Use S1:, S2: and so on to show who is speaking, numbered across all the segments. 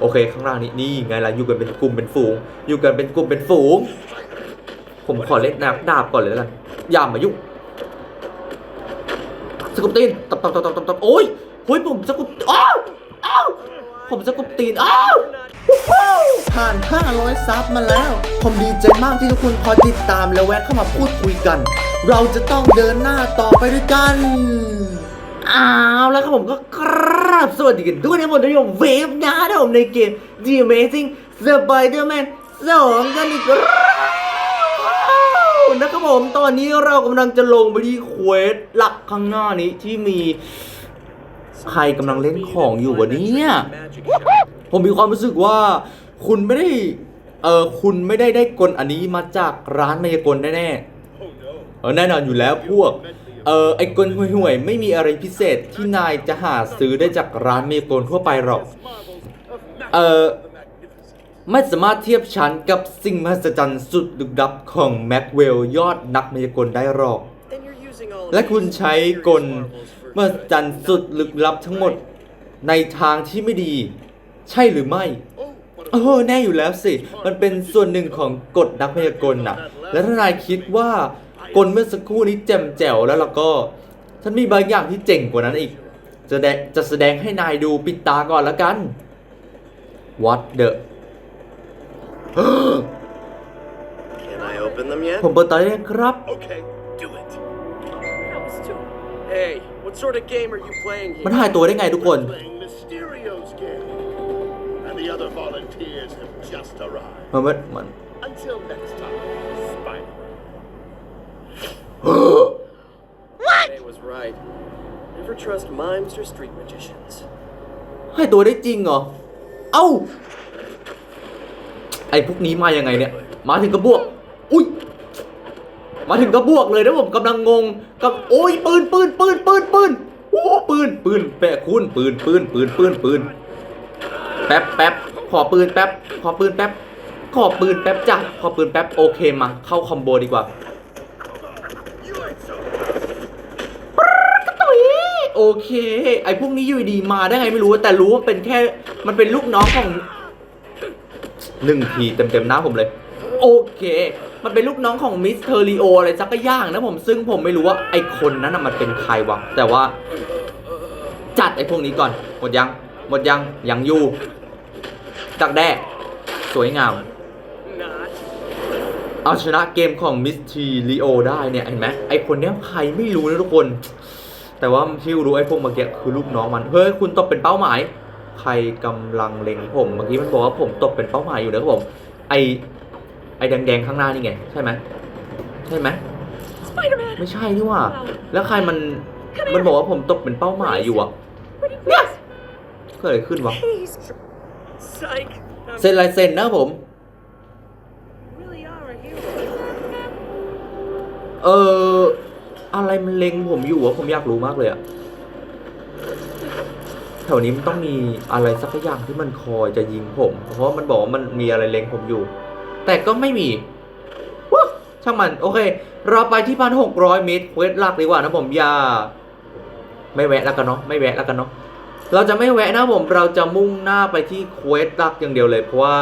S1: โอเค ข้างล่างนี้นี่ไงล่ะอยู่กันเป็นกลุ่มเป็นฝูง อยู่กันเป็นกลุ่มเป็นฝูง ผมขอเล่นนักดาบก่อนเลยล้วกันอย่ามายุ่งสกุปตีนตบตบตบตบตบตบโอ้ยโอ้ยผมสกุปอ้าวอ้าวผมสกุปตีนอ้าว
S2: ผ่าน 500 ซับมาแล้ว ผมดีใจมากที่ทุกคนคอยติดตามและแวะเข้ามาพูดคุยกัน เราจะต้องเดินหน้าต่อไปด้วยกัน
S1: อ้าวแล้วครับผมก็กราบสวัสดีกันด้วยนะผมทุกคนเวฟนะนะผมในเกม The Amazing Spider-Man 2กันอีกแล้วนะครับผมตอนนี้เรากำลังจะลงไปที่เควสหลักข้างหน้านี้ที่มีใครกำลังเล่นของอยู่วะเนี่ยผมมีความรู้สึกว่าคุณไม่ได้เออคุณไม่ได้ได้กลอันนี้มาจากร้านมายากลแน่ๆเออแน่นอนอยู่แล้วพวก เออไอ้กลห่วยๆไม่มีอะไรพิเศษที่นายจะหาซื้อได้จากร้านมายากลทั่วไปหรอก เออไม่สามารถเทียบชั้นกับสิ่งมหัศจรรย์สุดลึกลับของแม็กเวลยอดนักมายากลได้หรอก และคุณใช้กลมหัศจรรย์สุดลึกลับทั้งหมดในทางที่ไม่ดี ใช่หรือไม่เออแน่อยู่แล้วสิ มันเป็นส่วนหนึ่งของกฎนักพยากลน่ะ และถ้านายคิดว่า กลเมื่อสักครู่นี้แจ่มแจ๋วแล้วเราก็ฉันมีบางอย่างที่เจ๋งกว่านั้นอีก จะแดจะแสดงให้นายดูปิดตาก่อนละกัน What the
S3: Can I open them yet?
S1: ผมเปิดตาได้ครับ
S3: Okay, do it. Hey, what sort of game are you playing
S1: มัน
S3: here?
S1: หายตัวได้ไงทุกคน
S4: playing Mysterio's game. And the other volunteers have just arrived.
S1: มันมัน
S3: May was right. Never trust mimes or street magicians.
S1: หายตัวได้จริงเหรอ เอ้า ไอ้พวกนี้มายังไงเนี่ย มาถึงกระบวก อุ้ย มาถึงกระบวกเลยนะผมกำลังงง กับ โอ้ยปืนปืนปืนปืนปืนโอ้ปืนปืนแปะคุณปืนปืนปืนปืนปืนแป๊บแป๊บขอปืนแป๊บขอปืนแป๊บขอปืนแป๊บจ้ะขอปืนแป๊บโอเคมาเข้าคอมโบดีกว่า ตุ๋ย โอเค ไอ้พวกนี้อยู่ดีๆมาได้ไงไม่รู้แต่รู้ว่าเป็นแค่มันเป็นลูกน้องของหนึ่งทีเต็มๆหน้าผมเลย โอเค มันเป็นลูกน้องของมิสเทอริโออะไรสักอย่างนะผมซึ่งผมไม่รู้ว่าไอ้คนนั้นน่ะมันเป็นใครวะแต่ว่า จัดไอ้พวกนี้ก่อน หมดยัง หมดยังยังอยู่ดักแด้สวยงาม
S3: Not.
S1: เอาชนะเกมของมิสทีลีโอได้เนี่ยเห็นไหมไอคนเนี้ยใครไม่รู้นะทุกคน แต่ว่าที่รู้ไอพวกเมื่อกี้คือลูกน้องมัน เฮ้ยคุณตบเป็นเป้าหมาย ใครกำลังเล็งผม เมื่อกี้มันบอกว่าผมตบเป็นเป้าหมายอยู่นะครับผม ไอไอแดงๆข้างหน้านี่ไง ใช่ไหมใช่ไหม
S5: Spider-Man!
S1: ไม่ใช่นี่หว่า แล้วใครมันมันบอกว่าผมตบเป็นเป้าหมายอยู่อะ
S5: Pretty please!
S1: เกิดอะไรขึ้นวะ
S5: Please!
S3: Psych! I'm
S1: เซ็นลายเซ็นนะครับผม
S5: You really are a hero.
S1: เออ อะไรมันเล็งผมอยู่วะผมอยากรู้มากเลยอะแถวนี้มันต้องมีอะไรสักอย่างที่มันคอยจะยิงผม เพราะมันบอกว่ามันมีอะไรเล็งผมอยู่ แต่ก็ไม่มีว้าช่างมันโอเค เราไปที่พันหกร้อยเมตรเควสหลักดีกว่านะผมอย่าไม่แวะแล้วกันเนาะไม่แวะแล้วกันเนาะเราจะไม่แวะนะผมเราจะมุ่งหน้าไปที่เควสหลักอย่างเดียวเลยเพราะว่า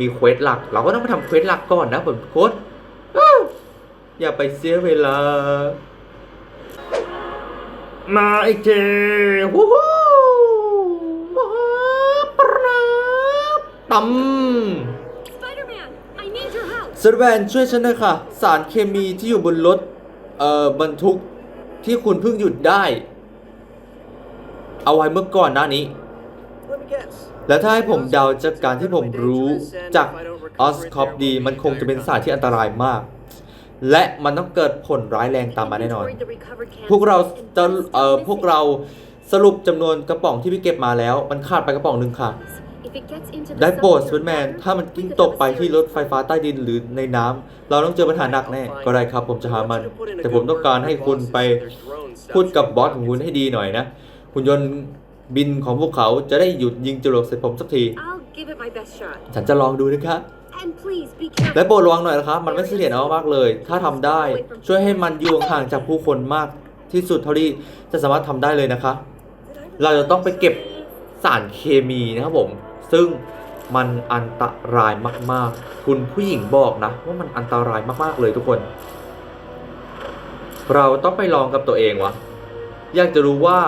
S1: มีเควสหลัก เราก็ต้องไปทำเควสหลักก่อนนะผมโค้ด อย่าไปเสียเวลา มาไอเจฮู้ฮู้ว้าวปราบตำ
S5: Spider-Man! I need your help!
S1: สแวนช่วยฉันหน่อยค่ะ สารเคมีที่อยู่บนรถ เอ่อบรรทุกที่คุณเพิ่งหยุดได้ เอาไว้เมื่อก่อนหน้านี้
S3: Let me guess.
S1: และถ้าให้ผมเดาจากการที่ผมรู้จากออสคอปดีมันคงจะเป็นสารที่อันตรายมาก และมันต้องเกิดผลร้ายแรงตามมาแน่นอน พวกเราจะเอ่อพวกเราสรุปจำนวนกระป๋องที่พี่เก็บมาแล้ว มันขาดไปกระป๋องหนึ่งค่ะ ได้โปรดสเปนแมน ถ้ามันกิ้งตกไปที่รถไฟฟ้าใต้ดินหรือในน้ำ เราต้องเจอปัญหาหนักแน่ ก็ได้ครับผมจะหามัน แต่ผมต้องการให้คุณไปพูดกับบอสของคุณให้ดีหน่อยนะหุ่นยนต์บินของพวกเขาจะได้หยุดยิงจรวดใส่ผมสักที
S5: I'll give it my best shot.
S1: ฉันจะลองดูนะครับ และโปรดระวังหน่อยนะครับ มันไม่เสถียรเอามากเลย ถ้าทำได้ช่วยให้มันอยู่ห่างจากผู้คนมากที่สุดเท่าที่จะสามารถทำได้เลยนะคะ เราจะต้องไปเก็บสารเคมีนะครับผม ซึ่งมันอันตรายมาก ๆ คุณผู้หญิงบอกนะ ว่ามันอันตรายมาก ๆ เลยทุกคน เราต้องไปลองกับตัวเองวะ อยากจะรู้ว่า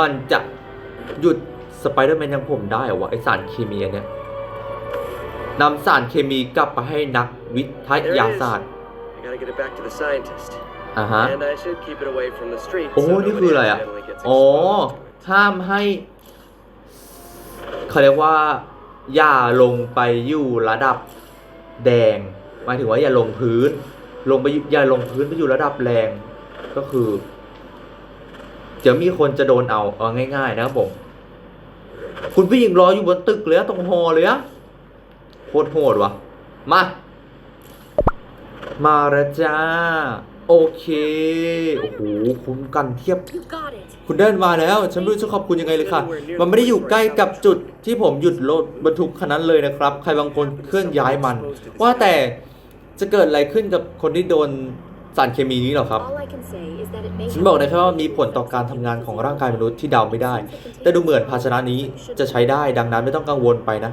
S1: มันจะหยุดสไปเดอร์แมนอย่างผมได้หรอวะไอสารเคมีเนี้ย นำสารเคมีกลับไปให้นักวิทยาศาสตร์
S3: I gotta get it back to the scientist.
S1: อะฮะ
S3: And I should keep it away from the street.
S1: โอ้
S3: so
S1: นี่
S3: nobody
S1: คืออะไรอะ
S3: accidentally gets
S1: อ๋อ
S3: exposed.
S1: ห้ามให้เขาเรียกว่า อย่าลงไปอยู่ระดับแดง หมายถึงว่าอย่าลงพื้น ลงไปอยู่อย่าลงพื้นไปอยู่ระดับแรง ก็คือเดี๋ยวมีคนจะโดนเอาเอาง่าย ๆ นะครับผม คุณผู้หญิงรออยู่บนตึกเลยอะตรงหอเลยอะโคตรโหดวะมา มาแล้วจ้า โอเค โอ้โห คุ้มกันเทียบ คุณเดินมาแล้ว ฉันไม่รู้จะขอบคุณยังไงเลยค่ะ มันไม่ได้อยู่ใกล้กับจุดที่ผมหยุดรถบรรทุกคันนั้นเลยนะครับ ใครบางคนเคลื่อนย้ายมัน ว่าแต่จะเกิดอะไรขึ้นกับคนที่โดนสารเคมีนี้หรอครับ ฉันบอกได้แค่ว่ามีผลต่อการทำงานของร่างกายมนุษย์ที่เดาไม่ได้ แต่ดูเหมือนภาชนะนี้จะใช้ได้ดังนั้นไม่ต้องกังวลไปนะ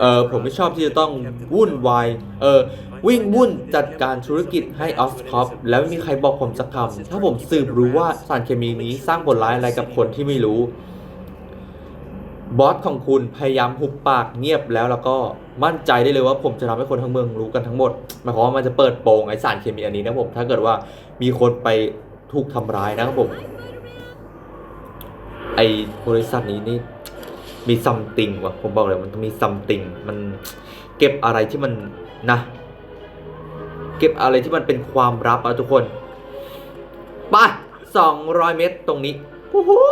S1: เออ
S3: errands
S1: ผมไม่ชอบ
S3: around
S1: ที่จะต้อง
S3: kept it
S1: วุ่น
S3: moving.
S1: วาย เออวิ่งวุ่นจัดการธุรกิจให้ออฟคอปแล้วไม่มีใครบอกผมสักคำถ้าผมสืบรู้ว่าสารเคมีนี้สร้างผลร้ายอะไรกับคนที่ไม่รู้ บอสของคุณพยายามหุบปากเงียบแล้วแล้วก็มั่นใจได้เลยว่าผมจะทำให้คนทั้งเมืองรู้กันทั้งหมดหมายความว่ามันจะเปิดโปงไอสารเคมีอันนี้นะผมถ้าเกิดว่ามีคนไปถูกทำร้ายนะครับผมไอบริษัทนี้นี่ มีซัมติงว่ะผมบอกเลยมันต้องมีซัมติงมันเก็บอะไรที่มันนะ เก็บอะไรที่มันเป็นความลับอะทุกคนไปสองร้อยเมตรตรงนี้วู้ฮู้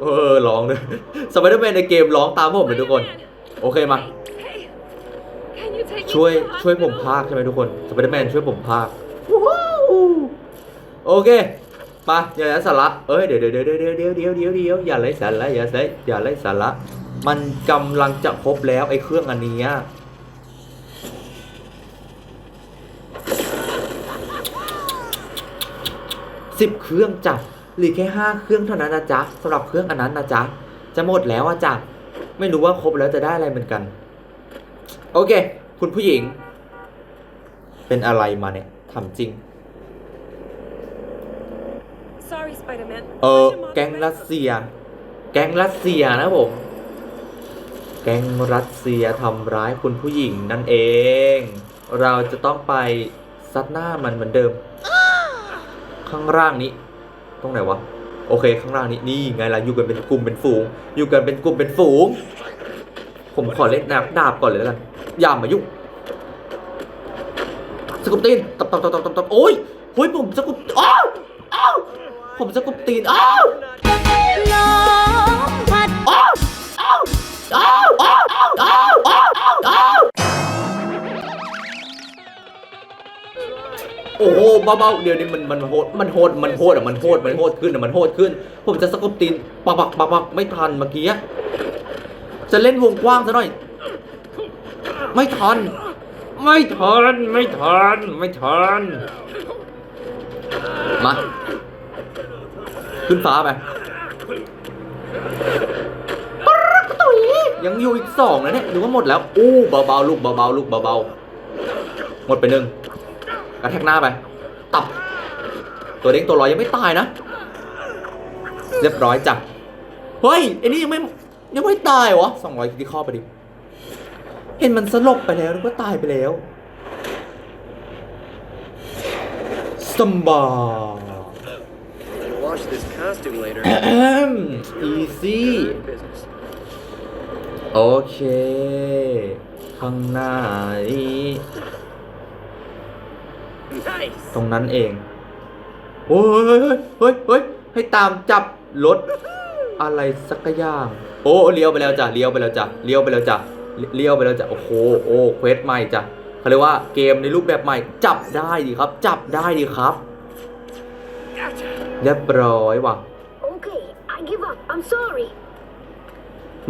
S1: เออร้องเลยสไปเดอร์แมนในเกมร้องตามผมเลยทุกคน โอเคมา ช่วยช่วยผมพากใช่ไหมทุกคนสไปเดอร์แมนช่วยผมพากโอเค ปอย่าไร้สาระเอ้ยเดี๋ยวเดี๋ยวเดี๋ยวเดี๋ยวเดี๋ยวเดี๋ยวเดี๋ยวเดี๋ยวอย่าไร้สาระอย่าไร้อย่าไร้สาระมันกำลังจะครบแล้วไอ้เครื่องอันนี้สิบเครื่องจ้ะเหรือแค่ห้าเครื่องเท่านั้นนะจ๊ะสำหรับเครื่องอันนั้นนะจ๊ะจะหมดแล้วอะจ้ะไม่รู้ว่าครบแล้วจะได้อะไรเหมือนกัน โอเค คุณผู้หญิง เป็นอะไรมาเนี่ยทำจริง
S5: Sorry, Spider-Man.
S1: เออ
S5: Where's your mom
S1: แก๊ง
S5: and
S1: รัสเซีย แก๊งรัสเซียนะผม แก๊งรัสเซียทำร้ายคุณผู้หญิงนั่นเอง เราจะต้องไปซัดหน้ามันเหมือนเดิม ข้างล่างนี้ ตรงไหนวะ โอเค ข้างล่างนี้ นี่ไงล่ะ อยู่กันเป็นกลุ่มเป็นฝูง อยู่กันเป็นกลุ่มเป็นฝูง ผมขอเล่นดาบดาบก่อนเลยแล้วกัน อย่ามายุ่งสกุปตีนตับตับตับตับตับตับโอ้ยเฮ้ยผมสกุปอ้าวอ้าว ผมสกุปตีน อ้าว
S6: ลมพัด
S1: อ้าวอ้าวอ้าวอ้าวอ้าวอ้าวอ้าวอ้าวโอ้โหเบาๆเดี๋ยวนี้มันมันโหดมันโหดมันโหดอะมันโหดมันโหดขึ้นอะมันโหดขึ้น ผมจะสกุปตีนปักปักปักปักไม่ทันเมื่อกี้จะเล่นวงกว้างซะหน่อย ไม่ทัน ไม่ทัน ไม่ทัน ไม่ทัน มา ขึ้นฟ้าไปยังอยู่อีกสองนะเนี่ยหรือว่าหมดแล้ว อู้เบาๆลูกเบาๆลูกเบาๆหมดไปหนึ่งกระแทกหน้าไป ตับ ตัวเด้งตัวลอยยังไม่ตายนะ เรียบร้อยจ้ะเฮ้ยไอ้นี่ยังไม่ยังไม่ตายวะสองร้อยที่ข้อไปดิเห็นมันสลบไปแล้วนึกว่าตายไปแล้วสมบา
S3: Gonna wash this costume later.
S1: อีซี่
S3: Business.
S1: โอเค ข้างหน้านี้
S3: Nice.
S1: ตรงนั้นเอง โอ้ยเฮ้ยเฮ้ยเฮ้ยให้ตามจับรถอะไรสักอย่าง โอ้เลี้ยวไปแล้วจ้ะเลี้ยวไปแล้วจ้ะเลี้ยวไปแล้วจ้ะเลี้ยวไปแล้วจ้ะโอ้โหโอ้เควสใหม่จ้ะเขาเรียกว่าเกมในรูปแบบใหม่ จับได้ดีครับ จับได้ดีครับ เรียบร้อยว่ะ
S6: Okay, I give up. I'm sorry.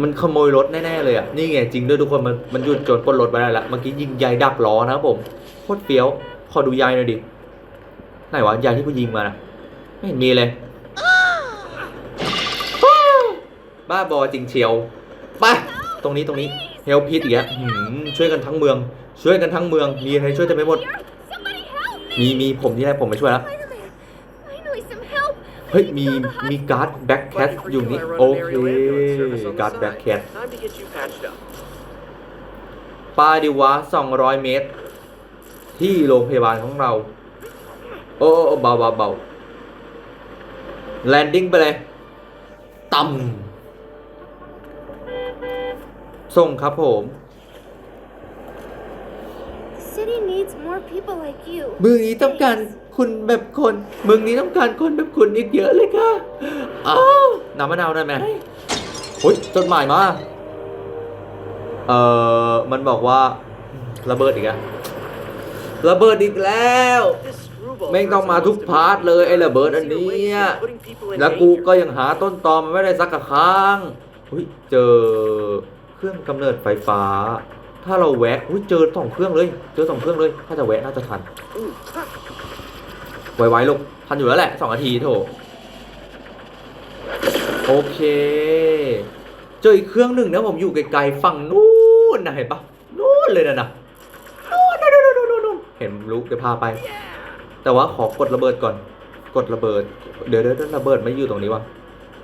S1: มันขโมยรถแน่ๆเลยอะ นี่ไงจริงด้วยทุกคนมันมันหยุดโจรปล้นรถไปได้ละเมื่อกี้ยิงยายดับล้อนะครับผมโคตรเฟี้ยว ขอดูยายหน่อยดิไหนวะยายที่กูยิงมานะไม่เห็นมีเลย บ้าบอจริงเชียวไปตรงนี้ตรงนี้เฮลพิทอีกแล้วหืมช่วยกันทั้งเมือง ช่วยกันทั้งเมืองมีอะไรช่วยเต็มไปหมด
S6: Somebody help me!
S1: มีมีผมที่ไหนผมไปช่วยแล้ว
S6: Spider-Man! Finally, some help!
S1: เฮ้ย มีมีการ์ดแบ็คแคท
S3: Lucky for
S1: อยู่
S3: you,
S1: นี่
S3: I run
S1: โอ
S3: an
S1: เค
S3: aerial ambulance service on the
S1: การ์ด
S3: side.
S1: แบ็คแคท
S3: Time to get you patched up.
S1: ปาดิวะ200 เมตร ที่โรงพยาบาลของเราโอ้โอ้เบาเบาเบาแลนดิ้งไปเลยต่ำส่งครับผม
S6: The city needs more people like you.
S1: เมืองนี้ต้องการ คุณแบบคนเมืองนี้ต้องการคนแบบคุณอีกเยอะเลยค่ะอ้าวน้ำมะนาวได้ไหมโอ้ยจดหมายมา เอ่อ มันบอกว่าระเบิดอีกแล้วระเบิดอีกแล้วแม่งต้องมาทุกพาร์ทเลยไอ้ระเบิดอันนี้แล้วกูก็ยังหาต้นตอมันไม่ได้สักครั้งอุ้ยเจอเครื่องกำเนิดไฟฟ้า ถ้าเราแวะอุ้ยเจอสองเครื่องเลย เจอสองเครื่องเลย ถ้าจะแวะน่าจะทัน ไวๆลูกทันอยู่แล้วแหละสองนาทีโถโอเค เจออีกเครื่องหนึ่งนะผมอยู่ไกลๆฝั่งนู้นนะเห็นปะนู้นเลยนะนะนู้นนู้นนู้นนู้นเห็นลูกเดี๋ยวพาไป แต่ว่าขอกดระเบิดก่อน กดระเบิด เดี๋ยวเดี๋ยวระเบิดไม่อยู่ตรงนี้วะ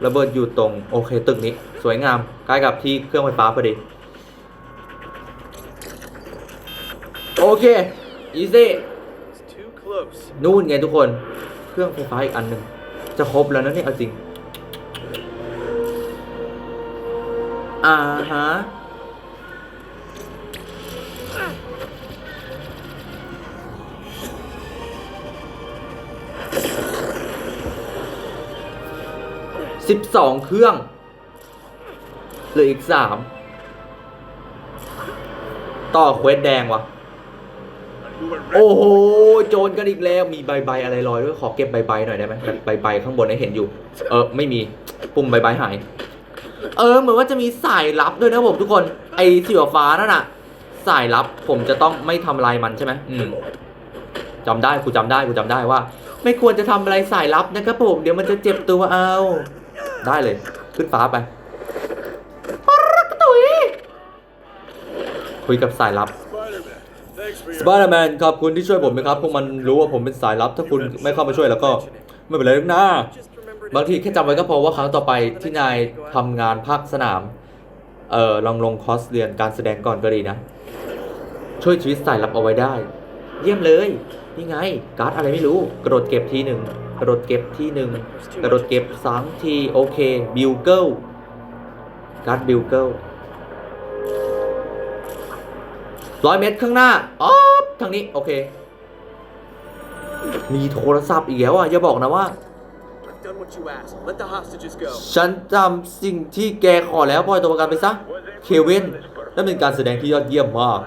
S1: ระเบิดอยู่ตรงโอเคตึกนี้ สวยงามใกล้กับที่เครื่องไฟฟ้าพอดีโอเคอีซี่ นู่นไงทุกคน เครื่องไฟฟ้าอีกอันหนึ่งจะครบแล้วนะเนี่ยเอาจริง อ่าฮะสิบสองเครื่องเหลืออีกสามต่อเควสแดงวะ โอ้โห โจรกันอีกแล้ว มีใบใบอะไรลอยด้วย ขอเก็บใบใบหน่อยได้ไหมแบบใบใบข้างบนให้เห็นอยู่ เออ ไม่มี ปุ่มใบใบหาย เออ เหมือนว่าจะมีสายลับด้วยนะผมทุกคน ไอ้สีฟ้านั่นน่ะ สายลับ ผมจะต้องไม่ทำลายมันใช่ไหมอืมจำได้กูจำได้กูจำได้ว่า ไม่ควรจะทำอะไรสายลับนะครับผม เดี๋ยวมันจะเจ็บตัวเอา ได้เลย ขึ้นฟ้าไปปะรักกระตุยคุยกับสายลับ
S4: Spider-Man, thanks for
S1: สไปเดอร์แมนขอบคุณที่ช่วยผมนะครับ พวกมันรู้ว่าผมเป็นสายลับ ถ้าคุณไม่เข้ามาช่วยแล้วก็ไม่เป็นไรหรอกนะบางทีแค่จำไว้ก็พอว่าครั้งต่อไปที่นายทำงานภาคสนาม เอ่อลองลงคอร์สเรียนการแสดงก่อนก็ดีนะ ช่วยชีวิตสายลับเอาไว้ได้ เยี่ยมเลย นี่ไง การ์ดอะไรไม่รู้ กระโดดเก็บทีหนึ่งกระโดดเก็บทีหนึ่งกระโดดเก็บสามทีโอเคบิลเกิลการ์ดบิลเกิล ร้อยเมตรข้างหน้าอ๋อทางนี้ โอเค มีโทรศัพท์อีกแล้วอะอย่าบอกนะว่า ฉันจำสิ่งที่แกขอแล้วปล่อยตัวประกันไปซะ เควินนั่นเป็นการแสดงที่ยอดเยี่ยมมาก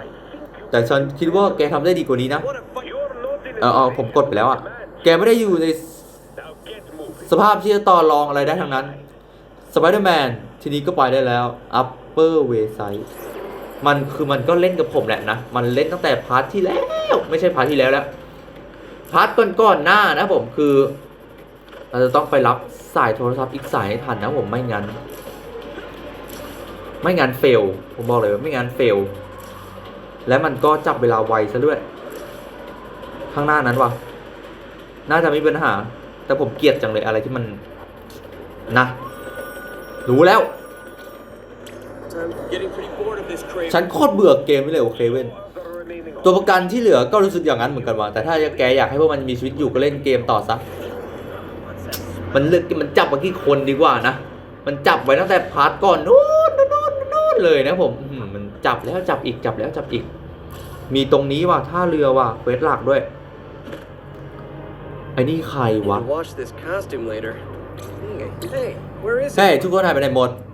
S1: แต่ฉันคิดว่าแกทำได้ดีกว่านี้นะ เออเออผมกดไปแล้วอะ แกไม่ได้อยู่ในสภาพที่จะต่อรองอะไรได้ทั้งนั้น สไปเดอร์แมน ทีนี้ก็ไปได้แล้ว Upper Way Side มันคือมันก็เล่นกับผมแหละนะ มันเล่นตั้งแต่พาร์ทที่แล้ว ไม่ใช่พาร์ทที่แล้วแล้วพาร์ทก่อนๆหน้านะผมคือ เราจะต้องไปรับสายโทรศัพท์อีกสายให้ทันนะผมไม่งั้น ไม่งั้นเฟล ผมบอกเลยว่าไม่งั้นเฟล และมันก็จับเวลาไวซะด้วย ข้างหน้านั้นวะน่าจะไม่มีปัญหา แต่ผมเกลียดจังเลยอะไรที่มันนะ รู้แล้ว
S3: I'm getting pretty bored.
S1: ฉันโคตรเบื่อเกมนี้เลยโอเคเว้นตัวประกันที่เหลือก็รู้สึกอย่างนั้นเหมือนกันว่ะแต่ถ้าแกอยากให้พวกมันมีชีวิตอยู่ก็เล่นเกมต่อซะ มันเลือกมันจับมากี่คนดีกว่านะ มันจับไว้ตั้งแต่พาร์ทก่อนนู้นนู้นนู้นนู้นเลยนะผมอื้อหือมันจับแล้วจับอีกจับแล้วจับอีก มีตรงนี้ว่ะท่าเรือว่ะเควสหลักด้วยไอ้นี่ใคร
S3: You
S1: วะ
S3: can wash this costume later. Hey, hey, where is
S1: เฮ้ย
S3: it?
S1: ทุกคนหายไปไหนหมด
S3: My cover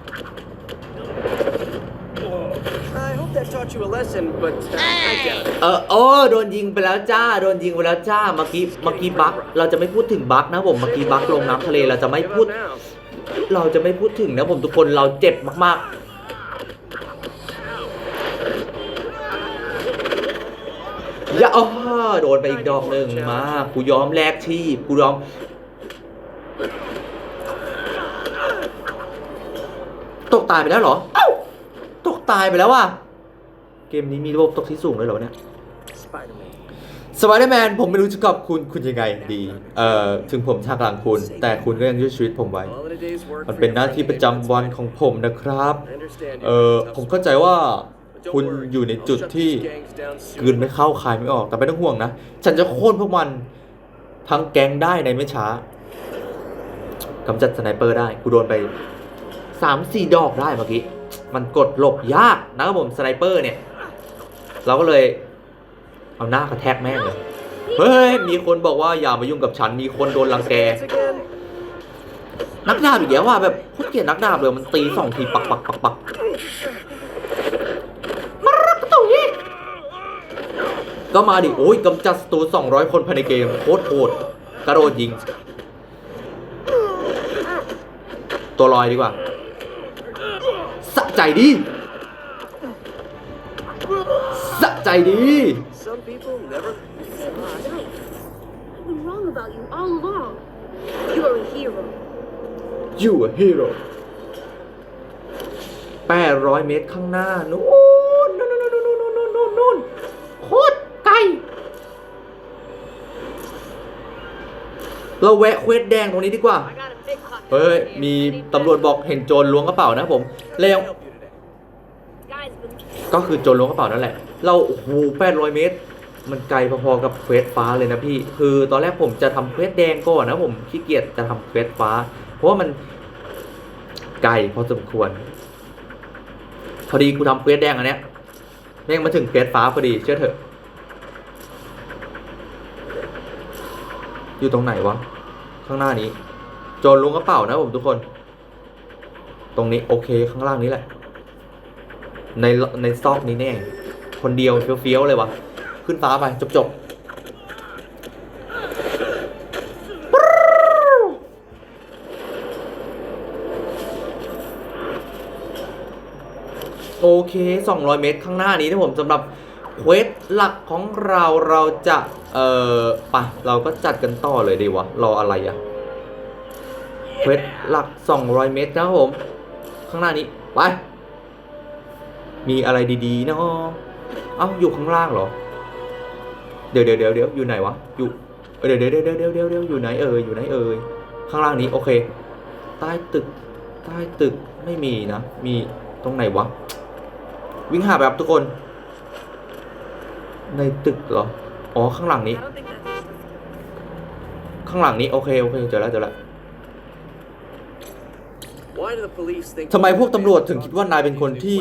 S3: you a lesson, but uh, I doubt it.
S1: เออโอ้โดนยิงไปแล้วจ้า โดนยิงไปแล้วจ้า เมื่อกี้เมื่อกี้บั๊กเราจะไม่พูดถึงบั๊กนะผมเมื่อกี้บั๊กลงน้ำทะเลเราจะไม่พูด
S3: about now?
S1: เราจะไม่พูดถึงนะผมทุกคนเราเจ็บมากๆอย่าอ้อโดนไปอีกดอกหนึ่งมากูยอมแลกชีพกูยอม ตกตายไปแล้วเหรอ เอ้า ตกตายไปแล้วว่ะ เกมนี้มีระบบตกที่สูงเลยเหรอเนี่ย
S3: Spider-Man.
S1: สไปเดอร์แมนผมไม่รู้จะขอบคุณคุณยังไงดี เอ่อ ถึงผมฉากหลังคุณ แต่คุณก็ยังช่วยชีวิตผมไว้
S3: All in a day's work
S1: มัน
S3: for
S1: เป็น
S3: your
S1: หน้าที่
S3: friendly
S1: ประจำวัน
S3: neighborhood
S1: ของผมนะครับ
S3: I understand
S1: เอ
S3: you're
S1: อ
S3: having a tough
S1: ผมเข้าใจว่า
S3: But don't
S1: คุณ
S3: worry,
S1: อยู่ใน
S3: I'll
S1: จุด
S3: shut
S1: ที่
S3: these gangs down soon.
S1: กลืนไม่เข้าคายไม่ออก แต่ไม่ต้องห่วงนะ ฉันจะโค่นพวกมันทั้งแก๊งได้ในไม่ช้ากำจัดสไนเปอร์ได้ กูโดนไปสามสี่ดอกได้เมื่อกี้ มันกดหลบยากนะครับผมสไนเปอร์เนี่ย เราก็เลยเอาหน้ากระแทกแม่งเลยเฮ้ยมีคนบอกว่าอย่ามายุ่งกับฉันมีคนโดนรังแก นักดาบอีกแล้วว่ะแบบโคตรเกลียดนักดาบเลยมันตีสองทีปักปักปักปักมารักระตุยก็มาดิโอ้ยกำจัดศัตรู200 คนภายในเกมโคตรโหดกระโดดยิง ตัวลอยดีกว่าสะใจดี ใจดี
S3: some people never.
S6: Right. I've been wrong about you all along. You are a hero.
S1: you a hero 800 เมตรข้างหน้านู้นนู้นนู้นนู้นนู้นนู้นนู้นนู้นโคตรไกล เราแวะเควสแดงตรงนี้ดีกว่า
S5: I got a big pocket.
S1: เฮ้ย มีตำรวจบอกเห็นโจรล้วงกระเป๋านะผมแล้ว
S3: Help you today.
S5: Guy's been
S1: ก็คือโจรล้วงกระเป๋านั่นแหละ เราโอ้โห800เมตร มันไกลพอๆกับเควสฟ้าเลยนะพี่ คือตอนแรกผมจะทำเควสแดงก่อนนะผมขี้เกียจจะทำเควสฟ้า เพราะว่ามันไกลพอสมควร พอดีกูทำเควสแดงอันเนี้ยแม่งมาถึงเควสฟ้าพอดีเชื่อเถอะ อยู่ตรงไหนวะ ข้างหน้านี้ โจรล้วงกระเป๋านะผมทุกคน ตรงนี้โอเคข้างล่างนี้แหละ ในในซอกนี้แน่ คนเดียวเฟี้ยวๆเลยวะขึ้นฟ้าไปจบจบโอเค 200 เมตรข้างหน้านี้นะผมสำหรับเควสหลักของเราเราจะ เอ่อไปะเราก็จัดกันต่อเลยดีวะ รออะไรอะเควสหลัก 200 เมตรนะครับผม ข้างหน้านี้ ไป มีอะไรดีๆเนาะเอ้าอยู่ข้างล่างเหรอ เดี๋ยวเดี๋ยวเดี๋ยวเดี๋ยวอยู่ไหนวะ อยู่เอ้ยเดี๋ยวเดี๋ยวเดี๋ยวเดี๋ยวเดี๋ยวเดี๋ยวอยู่ไหนเอ่ยอยู่ไหนเอ่ยข้างล่างนี้โอเค ใต้ตึก ใต้ตึกไม่มีนะ มีตรงไหนวะ วิ่งหาแบบทุกคน ในตึกเหรอ อ๋อข้างหลังนี้
S5: I don't think that's
S1: ข้างหลังนี้โอเคโอเคเจอแล้วเจอแล้ว
S3: Why do the police think
S1: ทำไมพวกตำรวจถึงคิดว่านายเป็นคนที่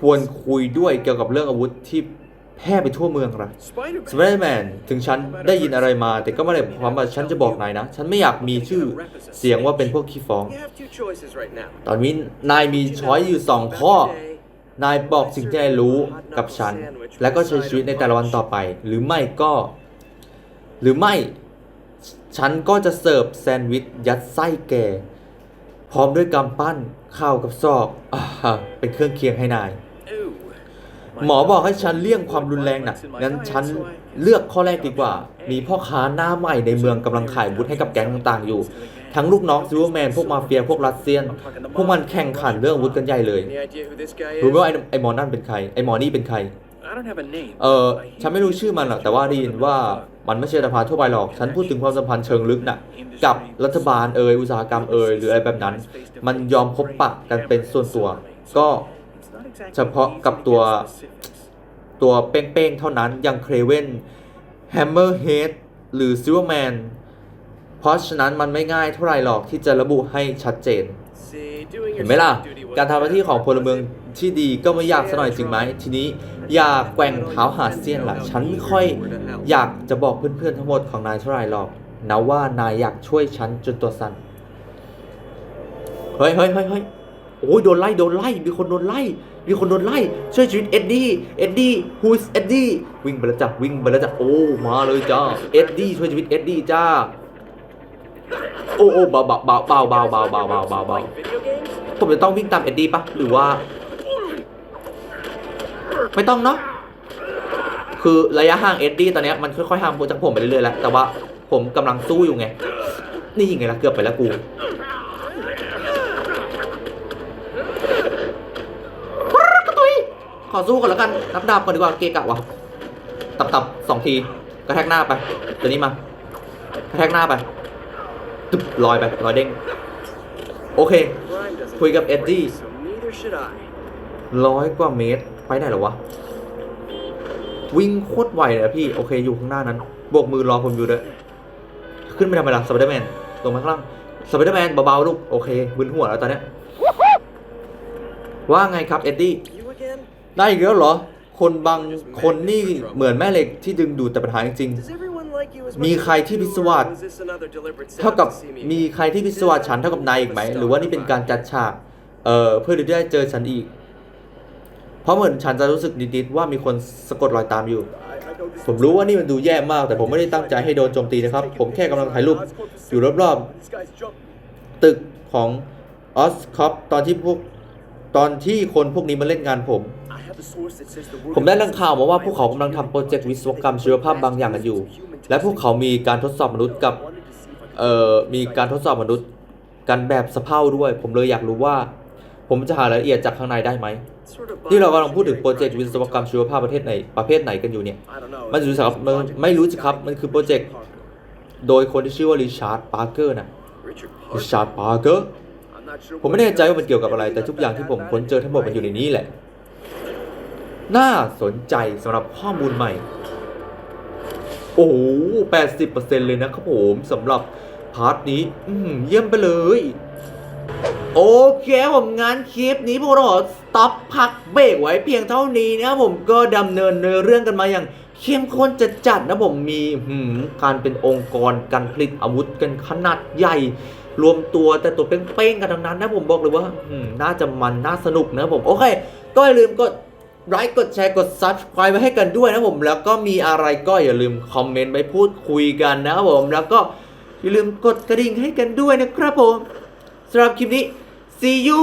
S1: ควรคุยด้วยเกี่ยวกับเรื่องอาวุธที่แพร่ไปทั่วเมืองล่ะ
S3: Spider-Man.
S1: สไปเดอร์แมนถึงฉันได้ยินอะไรมา แต่ก็ไม่ได้ความว่าฉันจะบอกนายนะ ฉันไม่อยากมีชื่อเสียงว่าเป็นพวกขี้ฟ้อง
S3: You have two choices right now.
S1: ตอนนี้นายมีช้อยอยู่สองข้อ นายบอกสิ่งที่นายรู้กับฉัน แล้วก็ใช้ชีวิตในแต่ละวันต่อไป หรือไม่ก็ หรือไม่ ฉันก็จะเสิร์ฟแซนด์วิชยัดไส้แกพร้อมด้วยกำปั้นข้าวกับซอกอ่าเป็นเครื่องเคียงให้นาย
S3: Ooh.
S1: หมอบอกให้ฉันเลี่ยงความรุนแรงนะงั้นฉันเลือกข้อแรกดีกว่า มีพ่อค้าหน้าใหม่ในเมืองกำลังขายวุธให้กับแก๊งต่างๆอยู่ ทั้งลูกน้องซิลเวอร์แมนพวกมาเฟียพวกรัสเซียน พวกมันแข่งขันเรื่องวุธกันใหญ่เลยรู้ไหมว่าไอ้ไอ้หมอนั่นเป็นใคร ไอ้หมอนี่เป็นใคร เออฉันไม่รู้ชื่อมันหรอก แต่ว่าได้ยินว่ามันไม่ใช่สภาทั่วไปหรอก ฉันพูดถึงความสัมพันธ์เชิงลึกน่ะ กับรัฐบาลเอยอุตสาหกรรมเอยหรืออะไรแบบนั้น มันยอมพบปะกันเป็นส่วนตัว ก็ เฉพาะกับตัวตัวเป้งๆเท่านั้นอย่างเครเวนแฮมเมอร์เฮดหรือซิลเวอร์แมนเพราะฉะนั้นมันไม่ง่ายเท่าไหร่หรอกที่จะระบุให้ชัดเจน
S3: See, doing
S1: เห็
S3: your
S1: นไหมล่ะ
S3: civic duty was
S1: การทำหน้าที่ของพลเมืองที่ดีก็ไม่ยากสักหน่อยจริงไหม ทีนี้อย่าแกว่งเท้าหาเสี้ยนล่ะ ฉันไม่ค่อยอยากจะบอกเพื่อนๆทั้งหมดของนายเท่าไหร่หรอกนะว่านายอยากช่วยฉันจนตัวสั่นเฮ้ยเฮ้ยเฮ้ยเฮ้ยโอ้ยโดนไล่โดนไล่มีคนโดนไล่ มีคนโดนไล่ช่วยชีวิตเอ็ดดี้เอ็ดดี้ who is เอ็ดดี้วิ่งไปแล้วจ้ะวิ่งไปแล้วจ้ะโอ้มาเลยจ้าเอ็ดดี้ช่วยชีวิตเอ็ดดี้จ้าโอ้โอ้เบาเบาเบาเบาเบาเบาเบาเบาเบาเบาผมจะต้องวิ่งตามเอ็ดดี้ปะหรือว่า ไม่ต้องเนาะคือระยะห่างเอ็ดดี้ตอนนี้มันค่อยๆห่างจากผมไปเรื่อยๆแล้วแต่ว่าผมกำลังสู้อยู่ไง นี่ยังไงล่ะเกือบไปแล้วกู ขอสู้ก่อนแล้วกันนับดาบก่อนดีกว่าเกะกะวะตับตับสองทีกระแทกหน้าไปตัวนี้มากระแทกหน้าไปตึบลอยไปลอยเด้งโอเค คุยกับเอ็ดดี้ร้อยกว่าเมตร ไปไหนหรอวะ วิ่งโคตรไวเลยอะพี่ โอเค อยู่ข้างหน้านั้นโบกมือรอผมอยู่ด้วยขึ้นไปทำไมล่ะสไปเดอร์แมนลงมาข้างล่างสไปเดอร์แมนเบาๆลูก โอเคมึนหัวแล้วตอนเนี้ยว่าไงครับเอ็ดดี้ ได้อีกแล้วเหรอ คนบางคนนี่เหมือนแม่เหล็กที่ดึงดูดแต่ปัญหาจริง
S3: Does everyone like you as
S1: มี
S3: much as
S1: ใคร
S3: I
S1: ที่
S3: do,
S1: พิศวาส
S3: or was this another deliberate
S1: เท่ากับ
S3: setup to see me
S1: มีใครที่พิศวาสฉันเท่ากับนายอีกไหม หรือว่านี่เป็นการจัดฉากเอ่อเพื่อที่จะได้เจอฉันอีก เพราะเหมือนฉันจะรู้สึกนิดๆว่ามีคนสะกดรอยตามอยู่ผมรู้ว่านี่มันดูแย่มาก แต่ผมไม่ได้ตั้งใจให้โดนโจมตีนะครับ ผมแค่กำลังถ่ายรูปอยู่รอบๆ ตึกของออสคอปตอนที่พวกตอนที่คนพวกนี้มาเล่นงานผม ผมได้รังข่าวมาว่าพวกเขากำลังทำโปรเจกต์วิศวกรรมชีวภาพบางอย่างกันอยู่ และพวกเขามีการทดสอบมนุษย์กับ เอ่อ มีการทดสอบมนุษย์กันแบบสะเพร่าด้วย ผมเลยอยากรู้ว่า ผมจะหารายละเอียดจากข้างในได้ไหมที่เรากำลังพูดถึงโปรเจกต์วิศวกรรมชีวภาพประเทศไหนประเภทไหนกันอยู่เนี่ย มันรู้สิครับมันไม่รู้สิครับ มันคือโปรเจกต์โดยคนที่ชื่อว่าริชาร์ดปาร์เกอร์นะริชาร์ดปาร์เกอร์ผมไม่แน่ใจว่ามันเกี่ยวกับอะไร แต่ทุกอย่างที่ผมค้นเจอทั้งหมดมันอยู่ในนี้แหละ น่าสนใจสำหรับข้อมูลใหม่ โอ้โห80%เลยนะครับผมสำหรับพาร์ทนี้อืเยี่ยมไปเลย โอเคผมงานคลิปนี้พวกเราขอสต็อปพักเบรกไว้เพียงเท่านี้นะครับผมก็ดำเนินเนื้อเรื่องกันมาอย่างเข้มข้นจะจัดนะผมมีหืมการเป็นองค์กรการผลิตอาวุธกันขนาดใหญ่ รวมตัวแต่ตัวเป้งๆกันทั้งนั้นนะผมบอกเลยว่าหืมน่าจะมันน่าสนุกนะผม โอเค ก็อย่าลืมกด ไลค์กดแชร์กด subscribe ไว้ให้กันด้วยนะผม แล้วก็มีอะไรก็อย่าลืมคอมเมนต์ไปพูดคุยกันนะครับผม แล้วก็อย่าลืมกดกระดิ่งให้กันด้วยนะครับผมสำหรับคลิปนี้ see you